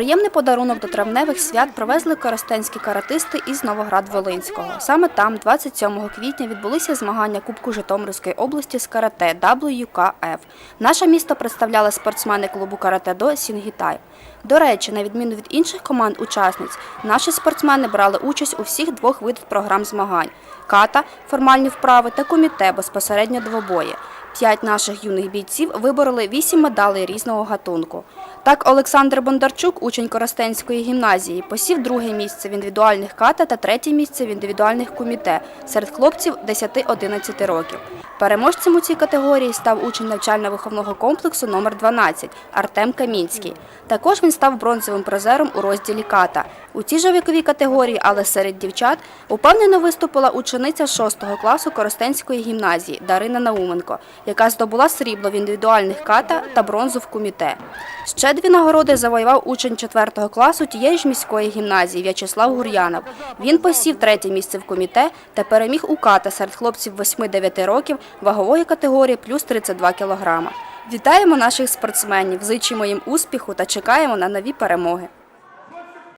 Приємний подарунок до травневих свят привезли коростенські каратисти із Новоград-Волинського. Саме там, 27 квітня, відбулися змагання Кубку Житомирської області з карате WKF. Наше місто представляли спортсмени клубу карате-до Сінгітай. До речі, на відміну від інших команд-учасниць, наші спортсмени брали участь у всіх двох видах програм змагань: ката, формальні вправи та коміте безпосередньо двобої. П'ять наших юних бійців вибороли вісім медалей різного гатунку. Так, Олександр Бондарчук, учень Коростенської гімназії, посів друге місце в індивідуальних ката та третє місце в індивідуальних коміте серед хлопців 10-11 років. Переможцем у цій категорії став учень навчально-виховного комплексу номер 12 Артем Камінський. Також він став бронзовим призером у розділі ката. У цій же віковій категорії, але серед дівчат, упевнено виступила учениця 6 класу Коростенської гімназії Дарина Науменко, яка здобула срібло в індивідуальних ката та бронзу в коміте. Ще дві нагороди завоював учень 4 класу тієї ж міської гімназії В'ячеслав Гур'янов. Він посів третє місце в коміте та переміг у ката серед хлопців 8-9 років вагової категорії плюс 32 кілограма. Вітаємо наших спортсменів, зичимо їм успіху та чекаємо на нові перемоги.